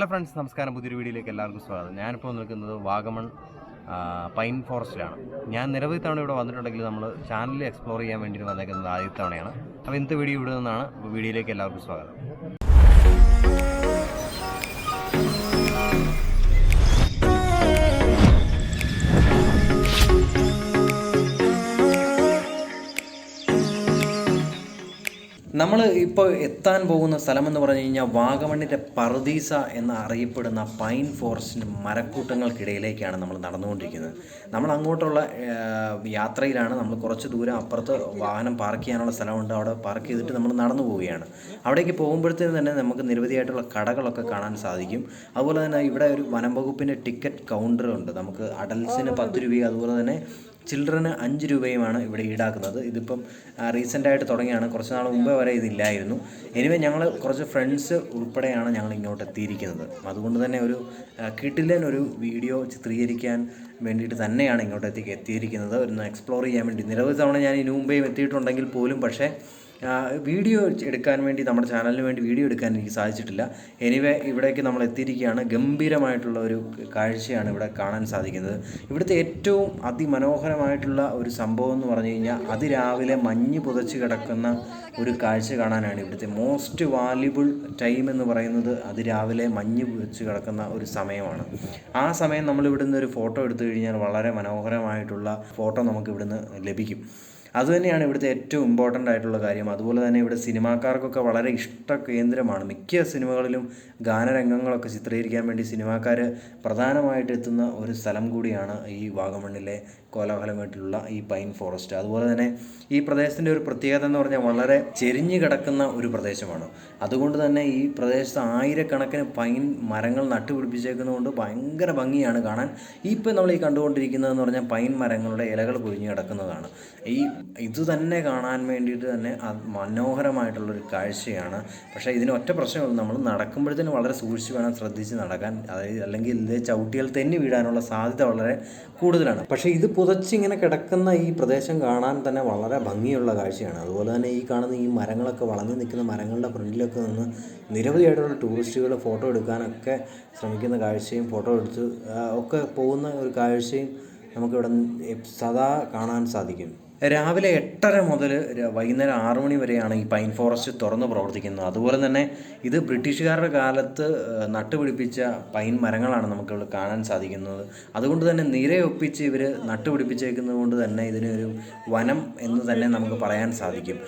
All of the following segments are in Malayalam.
ഹലോ ഫ്രണ്ട്സ് നമസ്കാരം. പുതിയൊരു വീഡിയോയിലേക്ക് എല്ലാവർക്കും സ്വാഗതം. ഞാനിപ്പോൾ നിൽക്കുന്നത് വാഗമൺ പൈൻ ഫോറസ്റ്റിലാണ്. ഞാൻ നിരവധി തവണ ഇവിടെ വന്നിട്ടുണ്ടെങ്കിൽ നമ്മൾ ചാനലിൽ എക്സ്പ്ലോർ ചെയ്യാൻ വേണ്ടി വന്നേക്കുന്നത് ആദ്യത്തവണയാണ് അപ്പോൾ ഇന്നത്തെ വീഡിയോ ഇവിടെ നിന്നാണ്. വീഡിയോയിലേക്ക് എല്ലാവർക്കും സ്വാഗതം. നമ്മൾ ഇപ്പോൾ എത്താൻ പോകുന്ന സ്ഥലം എന്ന് പറഞ്ഞു കഴിഞ്ഞാൽ വാഗമണ്ണിന്റെ പർദീസ എന്ന് അറിയപ്പെടുന്ന പൈൻ ഫോറസ്റ്റിന്റെ മരക്കൂട്ടങ്ങൾക്കിടയിലേക്കാണ് നമ്മൾ നടന്നുകൊണ്ടിരിക്കുന്നത്. നമ്മൾ അങ്ങോട്ടുള്ള യാത്രയിലാണ്. നമ്മൾ കുറച്ച് ദൂരം അപ്പുറത്ത് വാഹനം പാർക്ക് ചെയ്യാനുള്ള സ്ഥലമുണ്ട്. അവിടെ പാർക്ക് ചെയ്തിട്ട് നമ്മൾ നടന്നു പോവുകയാണ്. അവിടേക്ക് പോകുമ്പോഴത്തേന് തന്നെ നമുക്ക് നിരവധിയായിട്ടുള്ള കടകളൊക്കെ കാണാൻ സാധിക്കും. അതുപോലെ തന്നെ ഇവിടെ ഒരു വനം വകുപ്പിന്റെ ടിക്കറ്റ് കൗണ്ടറുണ്ട്. നമുക്ക് അഡൽസിന് പത്ത് രൂപയും അതുപോലെ തന്നെ ചിൽഡ്രന് അഞ്ച് രൂപയുമാണ് ഇവിടെ ഈടാക്കുന്നത്. ഇതിപ്പം റീസെന്റായിട്ട് തുടങ്ങിയാണ്. കുറച്ച് നാൾ മുമ്പേ വരെ ഇതില്ലായിരുന്നു. എനിവേ ഞങ്ങൾ കുറച്ച് ഫ്രണ്ട്സ് ഉൾപ്പെടെയാണ് ഞങ്ങൾ ഇങ്ങോട്ട് എത്തിയിരിക്കുന്നത്. അതുകൊണ്ട് തന്നെ ഒരു ആ, കിടിലൻ ഒരു വീഡിയോ ചിത്രീകരിക്കാൻ വേണ്ടിയിട്ട് തന്നെയാണ് ഇങ്ങോട്ട് എത്തി എത്തിയിരിക്കുന്നത്. ഒന്ന് എക്സ്പ്ലോർ ചെയ്യാൻ വേണ്ടി. നിരവധി തവണ ഞാൻ ഇതിനു മുമ്പേയും എത്തിയിട്ടുണ്ടെങ്കിൽ പോലും പക്ഷേ വീഡിയോ എടുക്കാൻ വേണ്ടി നമ്മുടെ ചാനലിന് വേണ്ടി വീഡിയോ എടുക്കാൻ എനിക്ക് സാധിച്ചിട്ടില്ല. എനിവേ ഇവിടേക്ക് നമ്മൾ എത്തിയിരിക്കുകയാണ്. ഗംഭീരമായിട്ടുള്ള ഒരു കാഴ്ചയാണ് ഇവിടെ കാണാൻ സാധിക്കുന്നത്. ഇവിടുത്തെ ഏറ്റവും അതിമനോഹരമായിട്ടുള്ള ഒരു സംഭവം എന്ന് പറഞ്ഞു കഴിഞ്ഞാൽ അതിരാവിലെ മഞ്ഞ് പുതച്ച് കിടക്കുന്ന ഒരു കാഴ്ച കാണാനാണ് ഇവിടുത്തെ മോസ്റ്റ് വാല്യുബിൾ ടൈം എന്ന് പറയുന്നത് അതിരാവിലെ മഞ്ഞ് പുതച്ച് കിടക്കുന്ന ഒരു സമയമാണ്. ആ സമയം നമ്മൾ ഇവിടുന്ന് ഒരു ഫോട്ടോ എടുത്തു കഴിഞ്ഞാൽ വളരെ മനോഹരമായിട്ടുള്ള ഫോട്ടോ നമുക്ക് ഇവിടുന്ന് ലഭിക്കും. അതുതന്നെയാണ് ഇവിടുത്തെ ഏറ്റവും ഇമ്പോർട്ടന്റ് ആയിട്ടുള്ള കാര്യം. അതുപോലെ തന്നെ ഇവിടെ സിനിമാക്കാർക്കൊക്കെ വളരെ ഇഷ്ട കേന്ദ്രമാണ്. മിക്ക സിനിമകളിലും ഗാനരംഗങ്ങളൊക്കെ ചിത്രീകരിക്കാൻ വേണ്ടി സിനിമാക്കാർ പ്രധാനമായിട്ട് എത്തുന്ന ഒരു സ്ഥലം കൂടിയാണ് ഈ വാഗമണ്ണിലെ കോലാഹലമായിട്ടുള്ള ഈ പൈൻ ഫോറസ്റ്റ്. അതുപോലെ തന്നെ ഈ പ്രദേശത്തിന്റെ ഒരു പ്രത്യേകത എന്ന് പറഞ്ഞാൽ വളരെ ചെരിഞ്ഞു കിടക്കുന്ന ഒരു പ്രദേശമാണ്. അതുകൊണ്ട് തന്നെ ഈ പ്രദേശത്ത് ആയിരക്കണക്കിന് പൈൻ മരങ്ങൾ നട്ടുപിടിപ്പിച്ചേക്കുന്നതുകൊണ്ട് ഭയങ്കര ഭംഗിയാണ് കാണാൻ. ഇപ്പോൾ ഇപ്പം നമ്മൾ ഈ കണ്ടുകൊണ്ടിരിക്കുന്നതെന്ന് പറഞ്ഞാൽ പൈൻ മരങ്ങളുടെ ഇലകൾ പൊഴിഞ്ഞു കിടക്കുന്നതാണ്. ഈ ഇത് തന്നെ കാണാൻ വേണ്ടിയിട്ട് തന്നെ മനോഹരമായിട്ടുള്ളൊരു കാഴ്ചയാണ്. പക്ഷേ ഇതിന് ഒറ്റ പ്രശ്നമുള്ളൂ. നമ്മൾ നടക്കുമ്പോഴത്തേനും വളരെ സൂക്ഷിച്ച് വേണം ശ്രദ്ധിച്ച് നടക്കാൻ. അതായത് അല്ലെങ്കിൽ ഇത് ചവിട്ടികൾ തെന്നി വീഴാനുള്ള സാധ്യത വളരെ കൂടുതലാണ്. പക്ഷേ ഇത് പുതച്ചിങ്ങനെ കിടക്കുന്ന ഈ പ്രദേശം കാണാൻ തന്നെ വളരെ ഭംഗിയുള്ള കാഴ്ചയാണ്. അതുപോലെ തന്നെ ഈ കാണുന്ന ഈ മരങ്ങളൊക്കെ വളഞ്ഞു നിൽക്കുന്ന മരങ്ങളുടെ ഫ്രണ്ടിലൊക്കെ നിന്ന് നിരവധിയായിട്ടുള്ള ടൂറിസ്റ്റുകൾ ഫോട്ടോ എടുക്കാനൊക്കെ ശ്രമിക്കുന്ന കാഴ്ചയും ഫോട്ടോ എടുത്ത് ഒക്കെ പോകുന്ന ഒരു കാഴ്ചയും നമുക്കിവിടെ സദാ കാണാൻ സാധിക്കും. രാവിലെ എട്ടര മുതൽ വൈകുന്നേരം ആറ് മണി വരെയാണ് ഈ പൈൻ ഫോറസ്റ്റ് തുറന്ന് പ്രവർത്തിക്കുന്നത്. അതുപോലെ തന്നെ ഇത് ബ്രിട്ടീഷുകാരുടെ കാലത്ത് നട്ടുപിടിപ്പിച്ച പൈൻ മരങ്ങളാണ് നമുക്ക് കാണാൻ സാധിക്കുന്നത്. അതുകൊണ്ട് തന്നെ നിരയൊപ്പിച്ച് ഇവർ നട്ടുപിടിപ്പിച്ചേക്കുന്നത് കൊണ്ട് തന്നെ ഇതിനൊരു വനം എന്ന് തന്നെ നമുക്ക് പറയാൻ സാധിക്കും.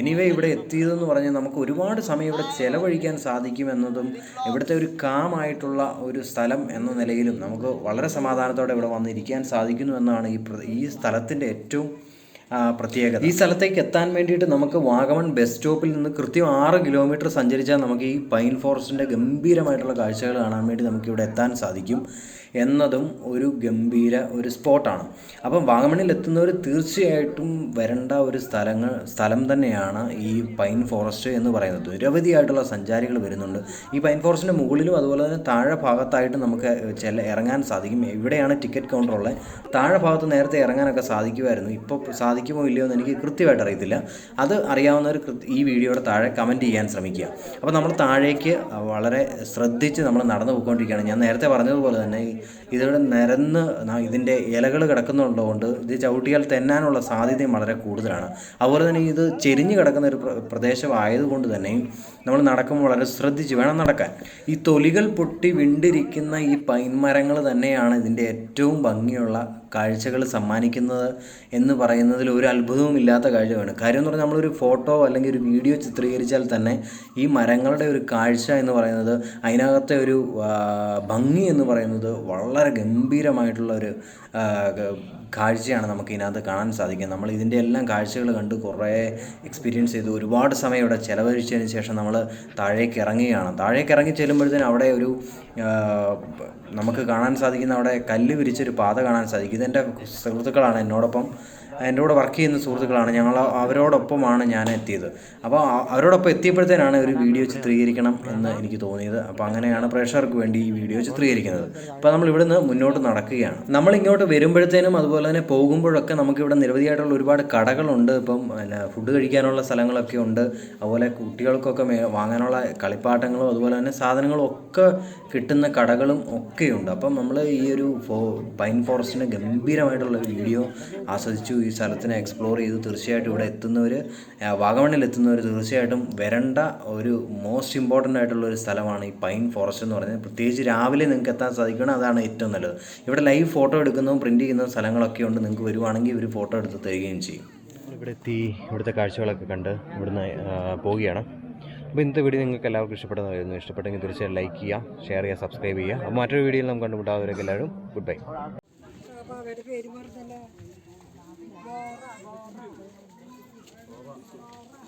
എനിവേ ഇവിടെ എത്തിയതെന്ന് പറഞ്ഞാൽ നമുക്ക് ഒരുപാട് സമയം ഇവിടെ ചെലവഴിക്കാൻ സാധിക്കുമെന്നതും ഇവിടുത്തെ ഒരു കാമായിട്ടുള്ള ഒരു സ്ഥലം എന്ന നിലയിലും നമുക്ക് വളരെ സമാധാനത്തോടെ ഇവിടെ വന്നിരിക്കാൻ സാധിക്കുന്നു എന്നാണ് ഈ ഈ സ്ഥലത്തിന്റെ ഏറ്റവും പ്രത്യേകത. ഈ സ്ഥലത്തേക്ക് എത്താൻ വേണ്ടിയിട്ട് നമുക്ക് വാഗമൺ ബസ് സ്റ്റോപ്പിൽ നിന്ന് കൃത്യം ആറ് കിലോമീറ്റർ സഞ്ചരിച്ചാൽ നമുക്ക് ഈ പൈൻ ഫോറസ്റ്റിന്റെ ഗംഭീരമായിട്ടുള്ള കാഴ്ചകൾ കാണാൻ വേണ്ടി നമുക്ക് ഇവിടെ എത്താൻ സാധിക്കും. എന്നതും ഒരു ഗംഭീര ഒരു സ്പോട്ടാണ്. അപ്പം വാഗമണിൽ എത്തുന്നവർ തീർച്ചയായിട്ടും വരേണ്ട ഒരു സ്ഥലങ്ങൾ സ്ഥലം തന്നെയാണ് ഈ പൈൻ ഫോറസ്റ്റ് എന്ന് പറയുന്നത്. നിരവധിയായിട്ടുള്ള സഞ്ചാരികൾ വരുന്നുണ്ട്. ഈ പൈൻ ഫോറസ്റ്റിന്റെ മുകളിലും അതുപോലെ തന്നെ താഴെ ഭാഗത്തായിട്ട് നമുക്ക് ചില ഇറങ്ങാൻ സാധിക്കും. എവിടെയാണ് ടിക്കറ്റ് കൗണ്ടർ ഉള്ളത് താഴെ ഭാഗത്ത് നേരത്തെ ഇറങ്ങാനൊക്കെ സാധിക്കുമായിരുന്നു. ഇപ്പോൾ സാധിക്കുമോ ഇല്ലയോ എന്ന് എനിക്ക് കൃത്യമായിട്ട് അറിയത്തില്ല. അത് അറിയാവുന്നവർ ഈ വീഡിയോയുടെ താഴെ കമന്റ് ചെയ്യാൻ ശ്രമിക്കുക. അപ്പോൾ നമ്മൾ താഴേക്ക് വളരെ ശ്രദ്ധിച്ച് നമ്മൾ നടന്നു പോയിക്കൊണ്ടിരിക്കുകയാണ് ഞാൻ നേരത്തെ പറഞ്ഞതുപോലെ തന്നെ ഈ ഇതിവിടെ നിരന്ന് ഇതിന്റെ ഇലകൾ കിടക്കുന്നുള്ളതുകൊണ്ട് ഇത് ചവിട്ടിയാൽ തെന്നാനുള്ള സാധ്യതയും വളരെ കൂടുതലാണ്. അതുപോലെ തന്നെ ഇത് ചെരിഞ്ഞ് കിടക്കുന്ന ഒരു പ്ര- പ്രദേശമായതുകൊണ്ട് തന്നെ നമ്മൾ നടക്കുമ്പോൾ വളരെ ശ്രദ്ധിച്ച് വേണം നടക്കാൻ. ഈ തൊലികൾ പൊട്ടി വിണ്ടിരിക്കുന്ന ഈ പൈൻ മരങ്ങൾ തന്നെയാണ് ഇതിന്റെ ഏറ്റവും ഭംഗിയുള്ള കാഴ്ചകൾ സമ്മാനിക്കുന്നത് എന്ന് പറയുന്നതിൽ ഒരു അത്ഭുതവും ഇല്ലാത്ത കാഴ്ചയാണ്. കാര്യം എന്ന് പറഞ്ഞാൽ നമ്മളൊരു ഫോട്ടോ അല്ലെങ്കിൽ ഒരു വീഡിയോ ചിത്രീകരിച്ചാൽ തന്നെ ഈ മരങ്ങളുടെ ഒരു കാഴ്ച എന്ന് പറയുന്നത് അതിനകത്തെ ഒരു ഭംഗി എന്ന് പറയുന്നത് വളരെ ഗംഭീരമായിട്ടുള്ള ഒരു കാഴ്ചയാണ് നമുക്ക് ഇതിനകത്ത് കാണാൻ സാധിക്കുക നമ്മൾ ഇതിന്റെ എല്ലാം കാഴ്ചകൾ കണ്ട് കുറേ എക്സ്പീരിയൻസ് ചെയ്തു. ഒരുപാട് സമയം ഇവിടെ ചിലവഴിച്ചതിന് ശേഷം നമ്മൾ താഴേക്ക് ഇറങ്ങുകയാണ്. താഴേക്ക് ഇറങ്ങി ചെല്ലുമ്പോഴത്തേനും അവിടെ ഒരു നമുക്ക് കാണാൻ സാധിക്കുന്ന അവിടെ കല്ല് വിരിച്ചൊരു പാത കാണാൻ സാധിക്കും. ഇതെന്റെ സുഹൃത്തുക്കളാണ് എന്നോടൊപ്പം എന്റെ കൂടെ വർക്ക് ചെയ്യുന്ന സുഹൃത്തുക്കളാണ്. ഞങ്ങൾ അവരോടൊപ്പമാണ് ഞാൻ എത്തിയത്. അപ്പോൾ അവരോടൊപ്പം എത്തിയപ്പോഴത്തേനാണ് ഒരു വീഡിയോ ചിത്രീകരിക്കണം എന്ന് എനിക്ക് തോന്നിയത്. അപ്പോൾ അങ്ങനെയാണ് പ്രേക്ഷകർക്ക് വേണ്ടി ഈ വീഡിയോ ചിത്രീകരിക്കുന്നത്. അപ്പോൾ നമ്മൾ ഇവിടുന്ന് മുന്നോട്ട് നടക്കുകയാണ്. നമ്മൾ ഇങ്ങോട്ട് വരുമ്പോഴത്തേനും അതുപോലെ തന്നെ പോകുമ്പോഴൊക്കെ നമുക്ക് ഇവിടെ നിരവധിയായിട്ടുള്ള ഒരുപാട് കടകളുണ്ട്. ഇപ്പം ഫുഡ് കഴിക്കാനുള്ള സ്ഥലങ്ങളൊക്കെ ഉണ്ട്. അതുപോലെ കുട്ടികൾക്കൊക്കെ വാങ്ങാനുള്ള കളിപ്പാട്ടങ്ങളും അതുപോലെ തന്നെ സാധനങ്ങളും ഒക്കെ കിട്ടുന്ന കടകളും ഒക്കെയുണ്ട്. അപ്പം നമ്മൾ ഈ ഒരു പൈൻ ഫോറസ്റ്റിന്റെ ഗംഭീരമായിട്ടുള്ള വീഡിയോ ആസ്വദിച്ചു. ഈ സ്ഥലത്തിനെ എക്സ്പ്ലോർ ചെയ്ത് തീർച്ചയായിട്ടും ഇവിടെ എത്തുന്നവർ വാഗമണ്ണിൽ എത്തുന്നവർ തീർച്ചയായിട്ടും വരേണ്ട ഒരു മോസ്റ്റ് ഇമ്പോർട്ടന്റ് ആയിട്ടുള്ള ഒരു സ്ഥലമാണ് ഈ പൈൻ ഫോറസ്റ്റ് എന്ന് പറയുന്നത്. പ്രത്യേകിച്ച് രാവിലെ നിങ്ങൾക്ക് എത്താൻ സാധിക്കണം അതാണ് ഏറ്റവും നല്ലത്. ഇവിടെ ലൈവ് ഫോട്ടോ എടുക്കുന്നതും പ്രിന്റ് ചെയ്യുന്ന സ്ഥലങ്ങളൊക്കെ ഉണ്ട്. നിങ്ങൾക്ക് വരുവാണെങ്കിൽ ഇവർ ഫോട്ടോ എടുത്ത് തരികയും ചെയ്യും. ഇവിടെ എത്തി ഇവിടുത്തെ കാഴ്ചകളൊക്കെ കണ്ട് ഇവിടുന്ന് പോവുകയാണ്. അപ്പോൾ ഇന്നത്തെ വീഡിയോ നിങ്ങൾക്ക് എല്ലാവർക്കും ഇഷ്ടപ്പെടുന്നതായിരുന്നു. ഇഷ്ടപ്പെട്ടെങ്കിൽ തീർച്ചയായും ലൈക്ക് ചെയ്യുക ഷെയർ ചെയ്യുക സബ്സ്ക്രൈബ് ചെയ്യുക. അപ്പോൾ മറ്റൊരു വീഡിയോയിൽ നമുക്ക് കണ്ടുമുട്ടാവുന്നവരൊക്കെ എല്ലാവരും good bye Bora, bora. Bora.